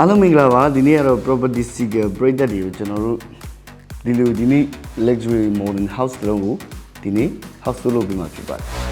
အားလုံးမင်္ဂလာပါဒီနေ့ကတော့ property seeker ပရိသတ်တွေကိုကျွန်တော်တို့ဒီလိုဒီနေ့ luxury modern house တစ်လုံးကိုဒီနေ့ house tour လုပ်ပြီးမှဖြစ်ပါတယ်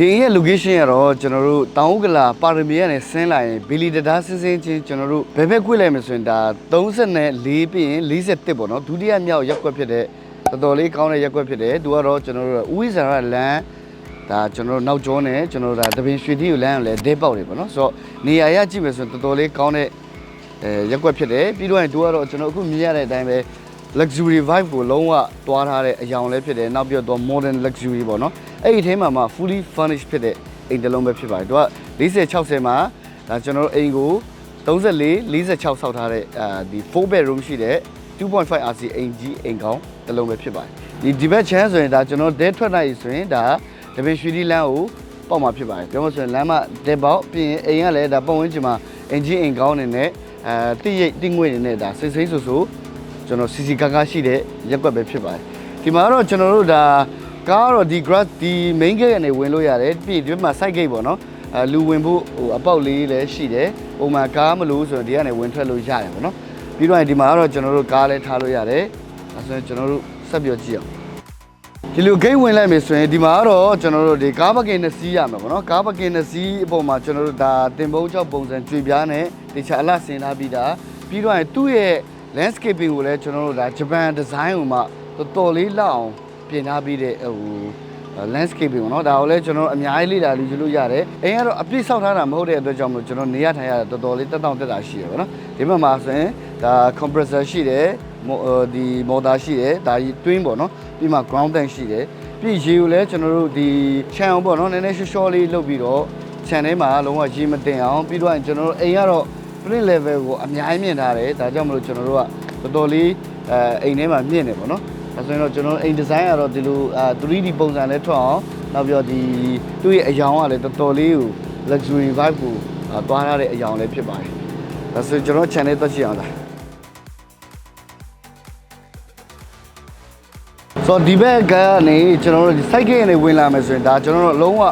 ဒီရဲ့ location ကတော့ကျွန်တော်တို့တောင်ဥက္ကလာပါရမီကနေဆင်းလာရင်ဘီလီတဒါဆင်းဆင်းချင်းကျွန်တော်တို့ဘယ်ဘက်ခွေလိုက်မယ်ဆိုရင်ဒါ34ပြီးရင်41ပေါ့နော်ဒုတိယမြောက်ရက်ကွက်ဖြစ်တဲ့တော်တော်လေးကောင်းတဲ့ရက်ကွက်ဖြစ်တယ်သူကတော့ကျွန်တော်တို့ဥဝိဇာရလမ်းဒါကျွန်တော်တို့နောက်ကျောနဲ့ကျွန်တော်တို့ဒါတပင်ရွှေတိကိုလမ်းကိုလည်းဒဲပေါက်တယ်ပေါ့နော်ဆိုတော့နေရာရကြည့်မယ်ဆိုရင်တော်တော်လေးကောင်းတဲ့အဲရက်ကွက်ဖြစ်တယ်ပြီးတော့ရင်သူကတော့ကျွန်တော်အခုမြင်ရတဲ့အတိုင်းပဲ luxury vibe ကိုလုံးဝတွားထားတဲ့အယောင်လည်းဖြစ်တယ်နောက်ပြီးတော့ modern luxury ပေါ့နော် အဲ့ဒီအထဲမှာမှ fully furnished ဖြစ်တဲ့အိမ်တစ်လုံးပဲဖြစ်ပါတယ်သူက40 60မှာဒါကျွန်တော်တို့အိမ်ကို34 46ဆောက်ထားတဲ့အာဒီ4 bedroom ရှိတဲ့2.5 RC အိမ်ကြီးအိမ်ကောင်းတစ်လုံးပဲဖြစ်ပါတယ်ဒီဒီဘက်ချမ်းဆိုရင်ဒါကျွန်တော်ဒဲထွက်နိုင်ဆိုရင်ဒါတပင်ရွှေဒီလမ်းကိုပေါက်မှာဖြစ်ပါတယ်ပြောမှဆိုရင်လမ်းမဒဲပေါက်ပြီးရင်အိမ်ကလည်းဒါပုံဝန်းကျင်မှာအင်ဂျင်အိမ်ကောင်းနေနဲ့အဲတိရိတ်တိငွေနေနဲ့ဒါစိတ်စိတ်ဆူဆူကျွန်တော်စီစီကားကားရှိတဲ့ရက်ကွက်ပဲဖြစ်ပါတယ်ဒီမှာတော့ကျွန်တော်တို့ဒါ ကားတော့ဒီ grass ဒီ main gate ကနေဝင်လို့ရတယ်ပြီးဒီဘက်မှာ side gate ပေါ့နော်အဲလူဝင်ဖို့ဟိုအပေါက်လေးလည်းရှိတယ်ပုံမှန်ကားမလို့ဆိုရင်ဒီကနေဝင်ထွက်လို့ရတယ်ပေါ့နော်ပြီးတော့ဒီမှာကတော့ကျွန်တော်တို့ကားလည်းထားလို့ရတယ်အဲဆိုရင်ကျွန်တော်တို့ဆက်ပြောကြည့်အောင်ဒီလို gate ဝင်လိုက်မယ်ဆိုရင်ဒီမှာကတော့ကျွန်တော်တို့ဒီကားပကင်နှစ်စီးရမှာပေါ့နော်ကားပကင်နှစ်စီးအပေါ်မှာကျွန်တော်တို့ဒါတင်ပုံးချောက်ပုံစံကြွေပြားနဲ့တခြားအလှဆင်ထားပြီးသားပြီးတော့ရင်သူ့ရဲ့ landscaping ကိုလည်းကျွန်တော်တို့ဒါဂျပန် design ကိုမှတော်တော်လေးလောက်အောင် ပြင်ထားပြီးတဲ့ဟို landscaping ပေါ့နော်ဒါကိုလည်းကျွန်တော်အများကြီးလေ့လာလို့ယူလို့ရတယ်အိမ်ကတော့အပြည့်ဆောက်ထားတာမဟုတ်တဲ့အတွက်ကြောင့်မို့ကျွန်တော်နေရထိုင်ရတာတော်တော်လေးတက်တောင့်တက်တာရှိရပါတော့ဒီမှာမှာဆိုရင်ဒါ compressor ရှိတယ်ဒီ motor ရှိတယ်ဒါ twin ပေါ့နော်ပြီးမှ ground tank ရှိတယ်ပြီးရေကိုလည်းကျွန်တော်တို့ဒီခြံအောင်ပေါ့နော်နည်းနည်းရှော့ရှော့လေးလုပ်ပြီးတော့ခြံထဲမှာလုံးဝရေမတင်အောင်ပြီးတော့ကျွန်တော်တို့အိမ်ကတော့ print level ကိုအများကြီးမြင်ထားတယ်ဒါကြောင့်မလို့ကျွန်တော်တို့ကတော်တော်လေးအဲအိမ်ထဲမှာမြင့်နေပေါ့နော် ဒါဆိုရင်တော့ကျွန်တော်အိမ်ဒီဇိုင်းကတော့ဒီလိုအဲ 3D ပုံစံနဲ့ထွက်အောင်နောက်ပြီးတော့ဒီသူ့ရဲ့အယောင်ကလည်းတော်တော်လေးကို luxury vibe ကိုအာတွားထားတဲ့အယောင်လည်းဖြစ်ပါတယ်ဒါဆိုရင်ကျွန်တော် channel တက်ကြည့်အောင်လားဆိုတော့ဒီဘက်ကနေကျွန်တော်တို့ဒီ site gate ကနေဝင်လာမယ်ဆိုရင်ဒါကျွန်တော်တို့လုံးဝ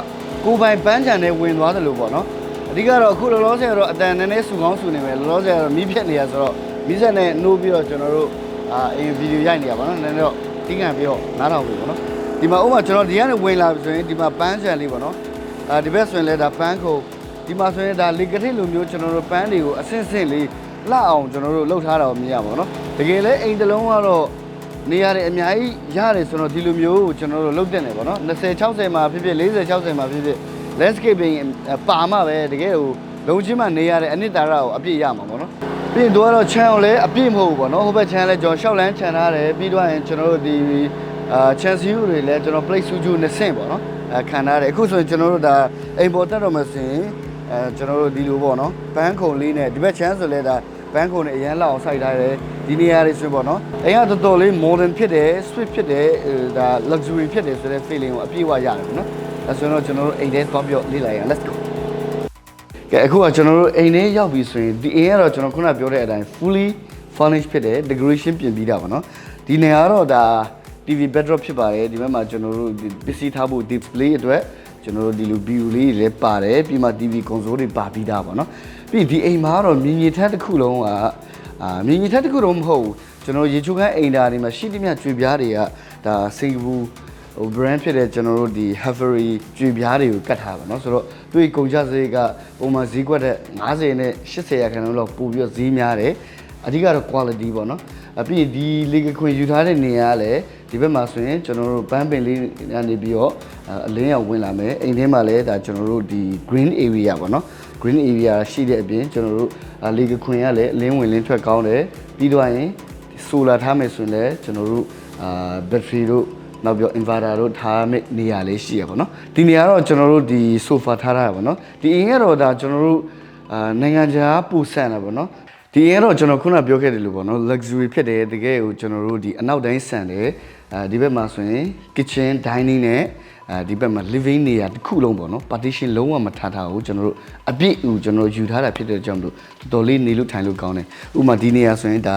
ကိုယ်ပိုင်ပန်းချန်နဲ့ဝင်သွားတယ်လို့ပေါ့နော်အဓိကတော့အခုလောလောဆယ်ကတော့အတန်နည်းနည်းဆူကောင်းဆူနေမယ်လောလောဆယ်ကတော့မီးဖြတ်နေရဆိုတော့မီးဆက်နဲ့နှိုးပြီးတော့ကျွန်တော်တို့ အာအင်ဗီဒီယိုရိုက်နေရပါတော့နည်းနည်းတော့တီးခံပြီးတော့နားထောင်ပြီပေါ့နော်ဒီမှာဥပမာကျွန်တော်ဒီကနေဝင်လာပြီဆိုရင်ဒီမှာပန်းချန်လေးပေါ့နော်အာဒီဘက်ဆိုရင်လည်းဒါပန်းခုံဒီမှာဆိုရင်ဒါလေကတိလိုမျိုးကျွန်တော်တို့ပန်းတွေကိုအဆင့်ဆင့်လေးလှအောင်ကျွန်တော်တို့လှုပ်ထားတာကိုမြင်ရပါတော့နော်တကယ်လဲအိမ်တစ်လုံးကတော့နေရတယ်အများကြီးရတယ်ဆိုတော့ဒီလိုမျိုးကိုကျွန်တော်တို့လုပ်တက်နေပါတော့20 60မှာဖြစ်ဖြစ်40 60မှာဖြစ်ဖြစ် landscaping ပါမှပဲတကယ်ဟိုလုံချင်းမှနေရတဲ့အနှစ်သာရကိုအပြည့်ရမှာပေါ့နော် ပြီးရင်တို့ကတော့ channel လည်းအပြည့်မဟုတ်ဘူးပေါ့နော်ဟိုဘက် channel လည်းကျွန်တော်ရှောက်လန်း channel ထားတယ်ပြီးတော့ရင်ကျွန်တော်တို့ဒီအာ channel view တွေလည်းကျွန်တော် plate suju နဲ့ဆင့်ပေါ့နော်အဲခံထားတယ်အခုဆိုရင်ကျွန်တော်တို့ဒါအိမ်ပေါ်တက်တော့မှဆိုရင်အဲကျွန်တော်တို့ဒီလိုပေါ့နော်ပန်းခုံလေးနဲ့ဒီဘက် channel ဆိုလဲဒါဘန်းခုံနဲ့အရန်လောက်အောင်စိုက်ထားတယ်ဒီနေရာတွေဆိုပေါ့နော်အိမ်ကတော်တော်လေး modern ဖြစ်တယ် swift ဖြစ်တယ်အဲဒါ luxury ဖြစ်တယ်ဆိုတဲ့ feeling ကိုအပြည့်အဝရတယ်ပေါ့နော်အဲဆိုတော့ကျွန်တော်တို့အိမ်ထဲသွားပြီးတော့လေ့လာရအောင် let's go ကဲအခုကကျွန်တော်တို့အိမ်လေးရောက်ပြီဆိုရင်ဒီအိမ်ကတော့ကျွန်တော်ခုနပြောတဲ့အတိုင်း fully furnished ဖြစ်တယ် decoration ပြင်ပြီးတာပါနော်ဒီနေရာတော့ဒါ TV backdrop ဖြစ်ပါတယ်ဒီဘက်မှာကျွန်တော်တို့ပစ္စည်းထားဖို့ display အတွက်ကျွန်တော်တို့ဒီလို view လေးတွေလည်းပါတယ်ပြီးမှ TV console တွေပါပြီးသားပါနော်ပြီးဒီအိမ်မှာတော့မြင်ရထက်တစ်ခုလုံးကအာမြင်ရထက်တစ်ခုတော့မဟုတ်ဘူးကျွန်တော်ရေချိုးခန်းအိမ်ဓာတ်တွေမှာရှိသမျှကြွေပြားတွေကဒါစင်ကာပူ ဟို brand ဖြစ်တဲ့ကျွန်တော်တို့ဒီ Havery ကြွေပြားတွေကိုကတ်ထားပါเนาะဆိုတော့သူ့ရဲ့ကုန်ကျစရိတ်ကပုံမှန်ဈေးကွက်တဲ့90နဲ့80ရာခိုင်နှုန်းလောက်ပို့ပြီးတော့ဈေးများတယ်အဓိကတော့ quality ပေါ့နော်အပြည့်ဒီလေကခွင်ယူထားတဲ့နေရာကလည်းဒီဘက်မှာဆိုရင်ကျွန်တော်တို့ပန်းပင်လေးကနေပြီးတော့အလင်းရောက်ဝင်လာမယ်အိမ်ထဲမှာလည်းဒါကျွန်တော်တို့ဒီ green area ပေါ့နော် green area ရှိတဲ့အပြင်ကျွန်တော်တို့လေကခွင်ကလည်းအလင်းဝင်လင်းထွက်ကောင်းတယ်ပြီးတော့ရင် solar ထားမယ်ဆိုရင်လည်းကျွန်တော်တို့အာ battery တို့ နောက်ပြီးတော့ inverter တို့ထားမယ့်နေရာလေးရှိရပါတော့ဒီနေရာတော့ကျွန်တော်တို့ဒီ sofa ထားထားရပါတော့ဒီအိမ်ကတော့ဒါကျွန်တော်တို့အာနိုင်ငံခြားပူဆန်တာပေါ့နော်ဒီအိမ်ကတော့ကျွန်တော်ခုနပြောခဲ့တယ်လို့ပေါ့နော် luxury ဖြစ်တယ်တကယ်ကိုကျွန်တော်တို့ဒီအနောက်တိုင်းဆန်တယ်အာဒီဘက်မှာဆိုရင် kitchen dining နဲ့ အဲဒီဘက်မှာ living နေရာတစ်ခုလုံးပေါ့နော် partition လုံးဝမထားထားဘူးကျွန်တော်တို့အပြည့်ဦးကျွန်တော်ယူထားတာဖြစ်တဲ့ကြောင့်မလို့တော်တော်လေးနေလို့ထိုင်လို့ကောင်းတယ်ဥပမာဒီနေရာဆိုရင်ဒါ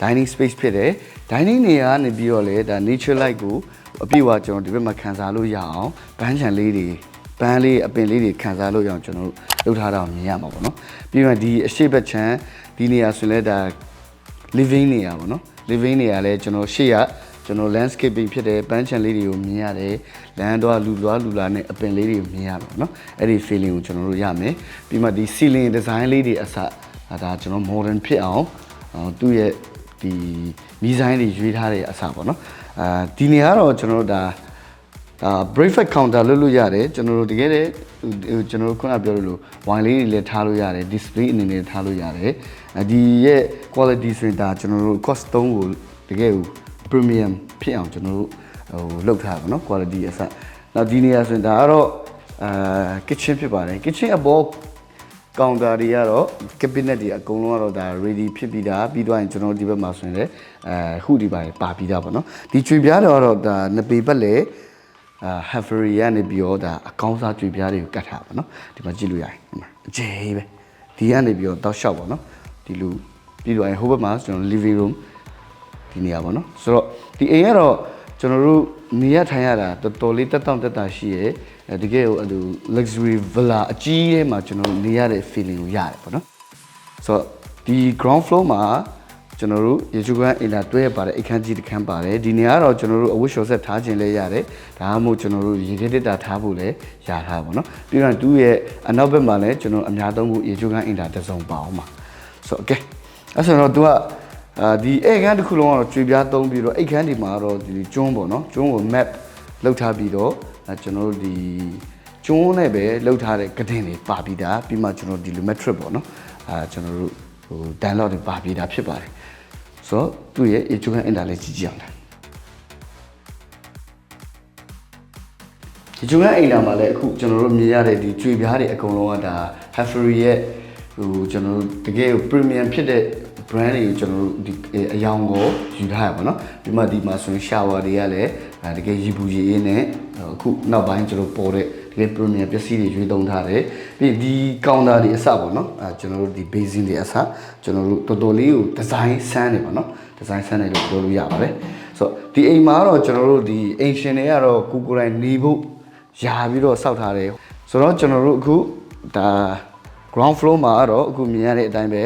dining space ဖြစ်တယ် dining နေရာကနေပြီးတော့လေဒါ nature light ကိုအပြည့်အဝကျွန်တော်ဒီဘက်မှာခံစားလို့ရအောင်ဘန်းချန်လေးတွေပန်းလေးအပင်လေးတွေခံစားလို့ရအောင်ကျွန်တော်တို့လုပ်ထားတာကိုမြင်ရမှာပေါ့နော်ပြီးတော့ဒီအရှိတ်ဘက်ချမ်းဒီနေရာဆိုရင်လည်းဒါ living နေရာပေါ့နော် living နေရာလဲကျွန်တော်ရှေ့ရ ကျွန်တော် landscaping ဖြစ်တဲ့ပန်းချန်လေးတွေကိုမြင်ရတယ်လမ်းသွားလူလွားလူလာနဲ့အပင်လေးတွေကိုမြင်ရမှာပေါ့နော်အဲ့ဒီ feeling ကိုကျွန်တော်တို့ရမယ်ပြီးမှဒီ ceiling design လေးတွေအစဒါကျွန်တော် modern ဖြစ်အောင်အော်သူ့ရဲ့ဒီဒီဇိုင်းတွေရွေးထားတဲ့အစပေါ့နော်အာဒီနေရာကတော့ကျွန်တော်တို့ဒါဒါ breakfast counter လုပ်လို့ရတယ်ကျွန်တော်တို့တကယ်တည်းဟိုကျွန်တော်တို့ခုနပြောလို့ wine လေးတွေလည်းထားလို့ရတယ် display အနေနဲ့ထားလို့ရတယ်အဲဒီရဲ့ quality ဆိုရင်ဒါကျွန်တော်တို့ cost 3ကိုတကယ်ကို premium ဖြစ်အောင်ကျွန်တော်တို့ဟိုလုပ်ထားပါတော့ quality အစနောက်ဒီနေရာဆိုရင်ဒါကတော့အာ kitchen ဖြစ်ပါတယ် kitchen အပေါ်ကောင်တာတွေကတော့ cabinet တွေအကုန်လုံးကတော့ဒါ ready ဖြစ်ပြီးသားပြီးတော့ရင်ကျွန်တော်တို့ဒီဘက်မှာဆိုရင်လည်းအဲခုဒီပါပါပြီးသားပေါ့နော်ဒီချွေပြားတွေကတော့ဒါနှစ်ပေပတ်လေအာ Heffery ကနေပြီးတော့ဒါအကောင်းစားချွေပြားတွေကိုကတ်ထားပါနော်ဒီမှာကြည့်လို့ရတယ်ဒီမှာအကျယ်ပဲဒီကနေပြီးတော့တောက်လျှောက်ပါနော်ဒီလိုပြီးတော့ရင်ဟိုဘက်မှာကျွန်တော် living room ဒီနေရာပေါ့နော်ဆိုတော့ဒီအိမ်ကတော့ကျွန်တော်တို့နေရထိုင်ရတာတော်တော်လေးတက်တောင့်တက်တာရှိရဲအဲတကယ်ဟိုအဲ့လို luxury villa အကြီးထဲမှာကျွန်တော်တို့နေရတဲ့ feeling ကိုရတယ်ပေါ့နော်ဆိုတော့ဒီ ground floor မှာကျွန်တော်တို့ရေချိုးကန်းအင်တာတွဲရပါတယ်အခန်းကြီးတစ်ခန်းပါတယ်ဒီနေရာကတော့ကျွန်တော်တို့အဝတ်လျှော်ဆက်ထားခြင်းလည်းရတယ်ဒါမှမဟုတ်ကျွန်တော်တို့ရေခဲတက်တာထားဖို့လည်းရထားပါတော့ပြီးတော့သူ့ရဲ့အနောက်ဘက်မှာလည်းကျွန်တော်အများသုံးဖို့ရေချိုးကန်းအင်တာတစ်စုံပါအောင်ပါဆိုတော့ okay အဲ့ဆိုတော့ तू က အာဒီအိတ်ခန်းတစ်ခုလုံးကတော့ကြွေပြားသုံးပြီးတော့အိတ်ခန်းဒီမှာတော့ဒီကျွန်းပေါ့နော်ကျွန်းကို map လောက်ထားပြီးတော့အဲကျွန်တော်တို့ဒီကျွန်းနဲ့ပဲလောက်ထားတဲ့ကတင်တွေပါပြီးသားပြီးမှကျွန်တော်ဒီလို metric ပေါ့နော်အာကျွန်တော်တို့ဟို download တွေပါပြီးသားဖြစ်ပါတယ်ဆိုတော့သူ့ရဲ့ education internet ကြည့်ကြည့်အောင်လားဒီကျွန်းအိမ်လာမှာလည်းအခုကျွန်တော်တို့မြင်ရတဲ့ဒီကြွေပြားတွေအကုန်လုံးကဒါ Heffery ရဲ့ဟိုကျွန်တော်တို့တကယ်ကို premium ဖြစ်တဲ့ brand တွေကိုကျွန်တော်တို့ဒီအယောင်ကိုယူထားရပါတော့ပြီးမှဒီမှာဆိုရင် shower တွေကလည်းအဲတကယ်ရီပူရီအေးနဲ့အခုနောက်ပိုင်းကျွန်တော်ပေါ်တဲ့တကယ် premium ပစ္စည်းတွေရွေးသုံးထားတယ်ပြီးဒီ counter တွေအစပေါ့နော်အဲကျွန်တော်တို့ဒီ basin တွေအစကျွန်တော်တို့တော်တော်လေးကို design ဆန်းနေပါတော့ design ဆန်းနေလို့ပြောလို့ရပါတယ်ဆိုတော့ဒီအိမ်မှာတော့ကျွန်တော်တို့ဒီ ancient တွေကတော့ကိုကိုယ်တိုင်နေဖို့ယာပြီးတော့စောက်ထားတယ်ဆိုတော့ကျွန်တော်တို့အခုဒါ ground floor မှာတော့အခုမြင်ရတဲ့အတိုင်းပဲ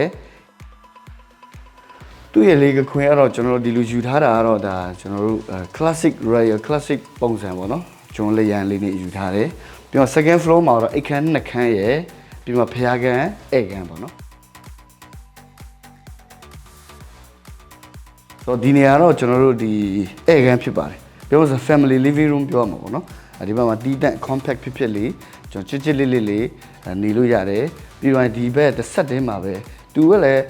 သူ့ရဲ့လေကခွင်ကတော့ကျွန်တော်တို့ဒီလိုယူထားတာကတော့ဒါကျွန်တော်တို့ classic royal classic ပုံစံပေါ့နော်ကျွန်တော်လေရန်လေးနဲ့ယူထားတယ်ပြီးတော့ second floor မှာတော့အိတ်ခမ်းနှစ်ခမ်းရယ်ပြီးမှဖျားခမ်းဧည့်ခမ်းပေါ့နော်ဆိုတော့ဒီနေရာတော့ကျွန်တော်တို့ဒီဧည့်ခမ်းဖြစ်ပါတယ်ပြောဆို family living room ပြောမှာပေါ့နော်အဲဒီဘက်မှာတီးတန့် compact ဖြစ်ဖြစ်လေးကျွန်တော်ချစ်ချစ်လေးလေးလေးနေလို့ရတယ်ပြီးတော့ဒီဘက်တစ်ဆက်တင်းမှာပဲသူကလည်း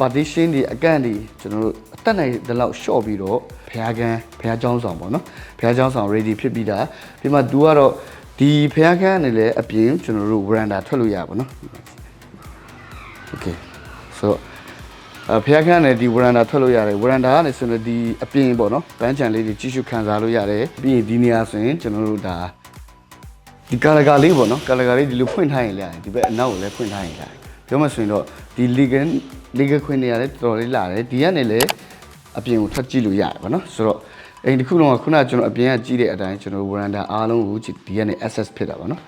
partition တွေအကန့်တွေကျွန်တော်တို့အတက်နိုင်တဲ့လောက် short ပြီးတော့ဘုရားကန်းဘုရားကျောင်းဆောင်ပေါ့နော်ဘုရားကျောင်းဆောင် ready ဖြစ်ပြီးတာပြီးမှ तू ကတော့ဒီဘုရားကန်းနဲ့လည်းအပြင်ကျွန်တော်တို့ veranda ထွက်လို့ရပါတော့ okay so အဖျားခန်းနဲ့ဒီ veranda ထွက်လို့ရတယ် veranda ကနေဆိုရင်ဒီအပြင်ပေါ့နော်ပန်းချံလေးတွေကြီးစုခံစားလို့ရတယ်ပြီးရင်ဒီနေရာဆိုရင်ကျွန်တော်တို့ဒါဒီကာလကာလေးပေါ့နော်ကာလကာလေးဒီလိုဖွင့်ထားရင်လည်းရတယ်ဒီဘက်အနောက်ကိုလည်းဖွင့်ထားရင်ရတယ်ပြောမှဆိုရင်တော့ဒီ legal legal ခွင့်နေရာလည်းတော်တော်လေးလာတယ်ဒီကနေလည်းအပြင်ကိုထွက်ကြည့်လို့ရတယ်ပေါ့နော်ဆိုတော့အိမ်တစ်ခုလုံးကခုနကကျွန်တော်အပြင်ကကြည့်တဲ့အတိုင်းကျွန်တော် veranda အားလုံးကိုဒီကနေ access ဖြစ်တာပေါ့နော်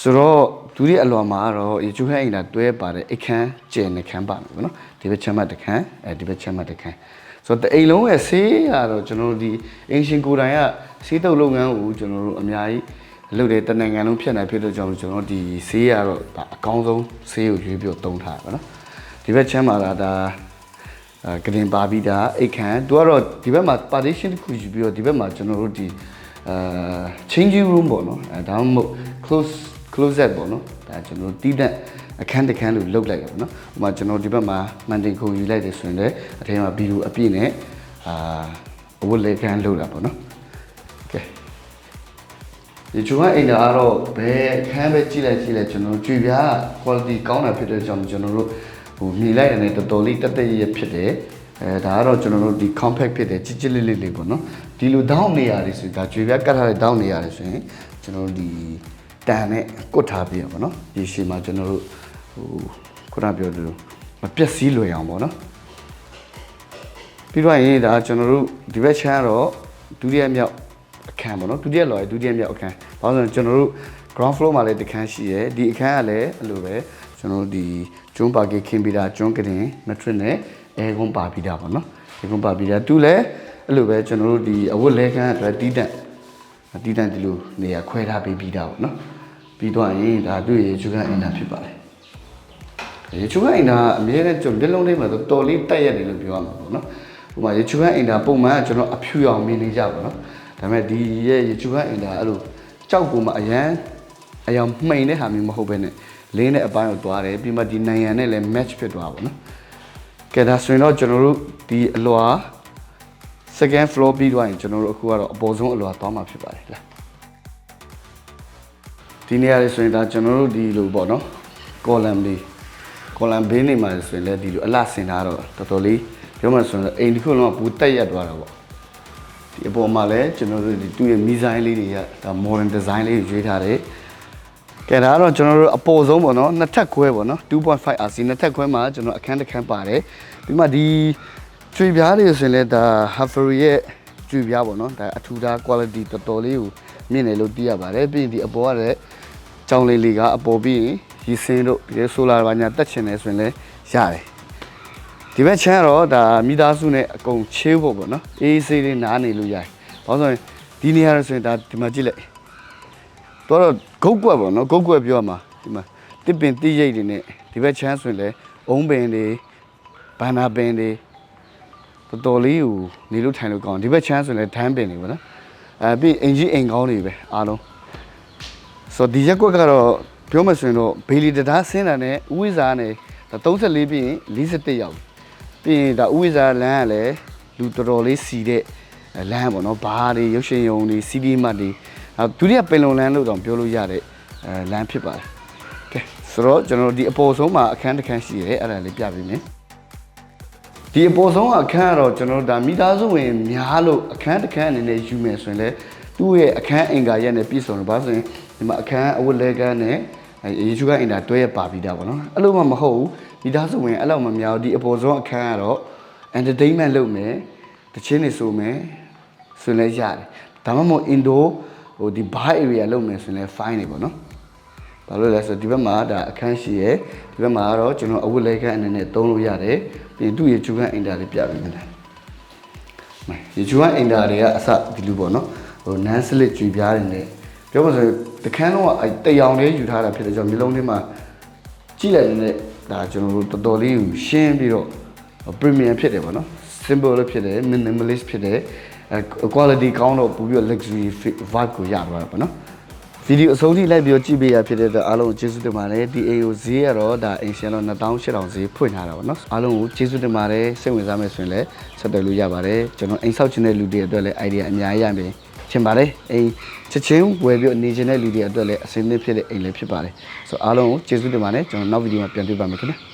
ဆိုတော့ဒူရီအလွန်မှာကတော့ရေချိုးခန်းအိမ်သာတွဲပါတယ်အခန်းကျယ်နှခန်းပါမယ်ပေါ့နော်ဒီဘက်ချမ်းမတစ်ခန်းအဲဒီဘက်ချမ်းမတစ်ခန်းဆိုတော့တအိမ်လုံးရဲ့ဆေးကတော့ကျွန်တော်တို့ဒီအင်ရှင်ကိုယ်တိုင်ကဆေးတုပ်လုပ်ငန်းကိုကျွန်တော်တို့အများကြီးလုပ်တဲ့တနိုင်ငံလုံးဖြစ်နိုင်ဖြစ်လို့ကြောင့်ကျွန်တော်ဒီဆေးရတော့ဒါအကောင်းဆုံးဆေးကိုရွေးပြီးတော့တုံးထားတာပေါ့နော် ဒီဘက်ချမ်းမှာဒါဒါအဲကရင်ပါပြီးသားအိတ်ခမ်းသူကတော့ဒီဘက်မှာ partition တစ်ခုယူပြီးတော့ဒီဘက်မှာကျွန်တော်တို့ဒီအာ changing room ပေါ့နော်အဲဒါမှမဟုတ် close closet ပေါ့နော်ဒါကျွန်တော်တို့တီးတဲ့အခန်းတစ်ခန်းလို့လုတ်လိုက်ရပါတော့ဥပမာကျွန်တော်ဒီဘက်မှာမန်တင်ခုံယူလိုက်တယ်ဆိုရင်လည်းအထဲမှာဗီဒီယိုအပြည့်နဲ့အာအဝတ်လက်ခန်းလုတ်တာပေါ့နော်ကဲဒီကျွန်တော်အိမ်သာကတော့ဘယ်အခန်းပဲကြည့်လိုက်ကြည့်လိုက်ကျွန်တော်တို့ကြွေပြား quality ကောင်းတာဖြစ်တဲ့ကြောင့်ကျွန်တော်တို့ ဟိုမြည်လိုက်တယ်နဲ့တော်တော်လေးတက်တက်ရရဖြစ်တယ်အဲဒါကတော့ကျွန်တော်တို့ဒီ compact ဖြစ်တဲ့ချစ်ချစ်လေးလေးလေးပေါ့နော်ဒီလိုတောင်းနေရတယ်ဆိုဒါကြွေပြကတ်ထားတဲ့တောင်းနေရတယ်ဆိုရင်ကျွန်တော်တို့ဒီတန်နဲ့ကွတ်ထားပြရပါတော့ဒီရှေ့မှာကျွန်တော်တို့ဟိုခုနပြောသလိုမပြက်စီးလွယ်အောင်ပေါ့နော်ပြီးတော့ရင်ဒါကျွန်တော်တို့ဒီဘက်ချမ်းကတော့ဒုတိယမြောက်အခန်းပေါ့နော်ဒုတိယလော်ရဲ့ဒုတိယမြောက်အခန်းဘာလို့လဲဆိုတော့ကျွန်တော်တို့ ground floor မှာလည်းတစ်ခန်းရှိရယ်ဒီအခန်းကလည်းအဲ့လိုပဲ ကျွန်တော်တို့ဒီကျွန်းပါကေခင်းပြီးတာကျွန်းကတင်မထရစ်နဲ့အဲကွန်ပါပြီးတာပေါ့နော်အဲကွန်ပါပြီးတာသူလည်းအဲ့လိုပဲကျွန်တော်တို့ဒီအဝတ်လဲခန်းအတွက်တီးတန့်တီးတန့်ဒီလိုနေရာခွဲထားပေးပြီးတာပေါ့နော်ပြီးတော့ရင်ဒါသူ့ရဲ့ကျွန်းကအင်တာဖြစ်ပါတယ်ရေချူကအင်တာအမြဲတမ်းကျွန်တော်လက်လုံးလေးမှာတော့တော်လေးတက်ရတယ်လို့ပြောရမှာပေါ့နော်ဟိုမှာရေချူကအင်တာပုံမှန်ကကျွန်တော်အဖြူရောင်မြင်နေကြပါတော့ဒါပေမဲ့ဒီရဲ့ရေချူကအင်တာအဲ့လိုကြောက်ကူမှာအရန်အယောင်မှိန်တဲ့ဟာမျိုးမဟုတ်ဘဲနဲ့ လင်းတဲ့အပိုင်းကိုသွားတယ်ပြီးမှဒီနိုင်ငံနဲ့လည်း match ဖြစ်သွားပါတော့ကဲဒါဆိုရင်တော့ကျွန်တော်တို့ဒီအလွာ second floor ပြီးသွားရင်ကျွန်တော်တို့အခုကတော့အပေါ်ဆုံးအလွာသွားမှာဖြစ်ပါတယ်လားဒီနေရာလေးဆိုရင်ဒါကျွန်တော်တို့ဒီလိုပေါ့နော် column လေး column ဘေးနေမှာဆိုရင်လည်းဒီလိုအလှဆင်ထားတော့တော်တော်လေးပြောမှဆိုရင်အိမ်တစ်ခုလုံးကဘူးတက်ရက်သွားတာပေါ့ဒီအပေါ်မှာလည်းကျွန်တော်တို့ဒီသူ့ရဲ့မီဇိုင်းလေးတွေကဒါ modern design လေးကိုရွေးထားတယ် ကဲဒါကတော့ကျွန်တော်တို့အပေါ်ဆုံးပေါ့နော်နှစ်ထပ်ခွဲပေါ့နော်2.5 RC နှစ်ထပ်ခွဲမှာကျွန်တော်အခန်းတစ်ခန်းပါတယ်ပြီးမှဒီကျွေပြားတွေဆိုရင်လည်းဒါ Hafari ရဲ့ကျွေပြားပေါ့နော်ဒါအထူးသား quality တော်တော်လေးကိုမြင့်တယ်လို့သိရပါတယ်ပြီးရင်ဒီအပေါ်ကလည်းကြောင်လေးလေးကအပေါ်ပြီးရင်ရီစင်းတို့ဒီဆိုလာဘာညာတက်ချင်တယ်ဆိုရင်လည်းရတယ်ဒီဘက်ချမ်းကတော့ဒါမိသားစုနဲ့အကုန်ချေးဖို့ပေါ့နော်အေးအေးဆေးလေးနားနေလို့ရတယ်ဘာလို့ဆိုရင်ဒီနေရာရဆိုရင်ဒါဒီမှာကြည့်လိုက် တော့ဂုတ်ကွက်ပေါ့နော်ဂုတ်ကွက်ပြောရမှာဒီမှာတစ်ပင်တိရိတ်တွေနဲ့ဒီဘက်ချမ်းဆိုရင်လည်းအုံးပင်တွေဘန္နာပင်တွေတော်တော်လေးကိုနေလို့ထိုင်လို့ကောင်းဒီဘက်ချမ်းဆိုရင်လည်းဒန်းပင်တွေပေါ့နော်အဲပြီးအင်ကြီးအိမ်ကောင်းတွေပဲအားလုံးဆိုတော့ဒီရက်ကွက်ကတော့ပြောမှဆိုရင်တော့ဘေလီတဒါဆင်းတာနဲ့ဥဝိဇာနဲ့ဒါ34ပြီးရင်41ရောက်ပြီပြီးရင်ဒါဥဝိဇာလမ်းကလည်းလူတော်တော်လေးစီတဲ့လမ်းပေါ့နော်ဘားတွေရုပ်ရှင်ရုံတွေစီးဒီမတ်တွေအဲ ဒုတိယပင်လုံလမ်းလို့တော့ပြောလို့ရတဲ့အဲလမ်းဖြစ်ပါတယ်ကဲဆိုတော့ကျွန်တော်တို့ဒီအပေါ်ဆုံးမှာအခန်းတစ်ခန်းရှိရဲအဲ့ဒါလေးပြပေးမယ်ဒီအပေါ်ဆုံးအခန်းကတော့ကျွန်တော်တို့ဒါမိသားစုဝင်များလို့အခန်းတစ်ခန်းအနေနဲ့ယူမယ်ဆိုရင်လည်းသူ့ရဲ့အခန်းအင်္ဂါရက်နဲ့ပြည့်စုံတယ်ဘာလို့ဆိုရင်ဒီမှာအခန်းအဝတ်လဲကန်းနဲ့အဲယေရှုကအင်တာတွဲရပါပြီးသားပေါ့နော်အဲ့လိုမှမဟုတ်ဘူးမိသားစုဝင်အဲ့လောက်မများဘူးဒီအပေါ်ဆုံးအခန်းကတော့ entertainment လုပ်မယ်တချင်းတွေဆိုမယ်ဆိုရင်လည်းရတယ်ဒါမှမဟုတ် indo ဟိုဒီ bar area လုပ်မယ်ဆိုရင်လည်း fine နေပေါ့နော်ဘာလို့လဲဆိုတော့ဒီဘက်မှာဒါအခန်းရှိရယ်ဒီဘက်မှာကတော့ကျွန်တော်အဝတ်လဲခန်းအနေနဲ့သုံးလို့ရတယ်ပြီးရင်သူ့ရေချူခန်းအင်တာလေးပြပေးမယ်မရေချူခန်းအင်တာတွေကအစဒီလိုပေါ့နော်ဟိုနန်းစလစ်ကြွေပြားတွေနဲ့ပြောမှဆိုရင်တခန်းလုံးကအဲတရောင်လေးယူထားတာဖြစ်တဲ့ကြောင့်မျိုးလုံးလေးမှာကြည့်လိုက်တဲ့ဒါကျွန်တော်တို့တော်တော်လေးကိုရှင်းပြီးတော့ premium ဖြစ်တယ်ပေါ့နော် simple လည်းဖြစ်တယ် minimalist ဖြစ်တယ်အဲ quality ကောင်းတော့ပို့ပြီးတော့ luxury vibe ကိုရသွားတာပေါ့နော်ဗီဒီယိုအဆုံးထိလိုက်ပြီးတော့ကြည့်ပေးရဖြစ်တဲ့အတွက်အားလုံးကိုကျေးဇူးတင်ပါတယ်ဒီ AO ဈေးကတော့ဒါအင်ရှင်တော့2800ဈေးဖွင့်ထားတာပေါ့နော်အားလုံးကိုကျေးဇူးတင်ပါတယ်စိတ်ဝင်စားမယ်ဆိုရင်လည်းဆက်သွယ်လို့ရပါတယ်ကျွန်တော်အိမ်ဆောက်ခြင်းတဲ့လူတွေအတွက်လည်း idea အများကြီးရမယ်ချင်ပါတယ်အိမ်ချက်ချင်းဝယ်ပြီးနေခြင်းတဲ့လူတွေအတွက်လည်းအစင်းသင့်ဖြစ်တဲ့အိမ်လည်းဖြစ်ပါတယ်ဆိုတော့အားလုံးကိုကျေးဇူးတင်ပါတယ်ကျွန်တော်နောက်ဗီဒီယိုမှာပြန်တွေ့ပါမယ်ခင်ဗျာ